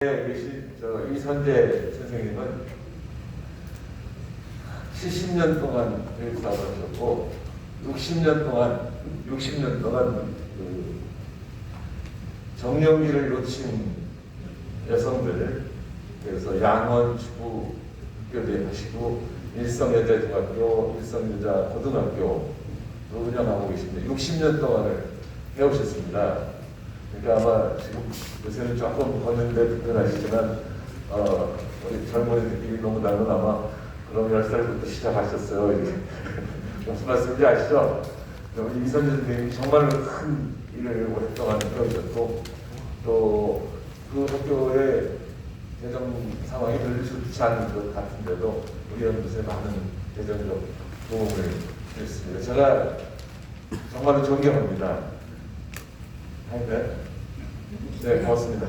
네, 계신 저 이선재 선생님은 70년 동안 교육사업을 하셨고 60년 동안 60년 동안 그 정년기를 놓친 여성들 그래서 양원 축구 학교대 하시고 일성여자중학교, 일성여자 고등학교 운영하고 계십니다. 60년 동안을 해오셨습니다. 그러니까 아마 지금 요새는 조금 걷는데 불편하시지만 어, 우리 젊은이들끼리 농담은 아마 그럼 10살부터 시작하셨어요. 무슨 말씀인지 아시죠? 우리 이선재 선생님이 정말 큰 일을 오랫동안 해오셨고 또 그 학교의 재정 상황이 별로 좋지 않은 것 같은데도 우리 연구소에 많은 재정적 도움을 드렸습니다. 제가 정말로 존경합니다. 네. 네, 고맙습니다.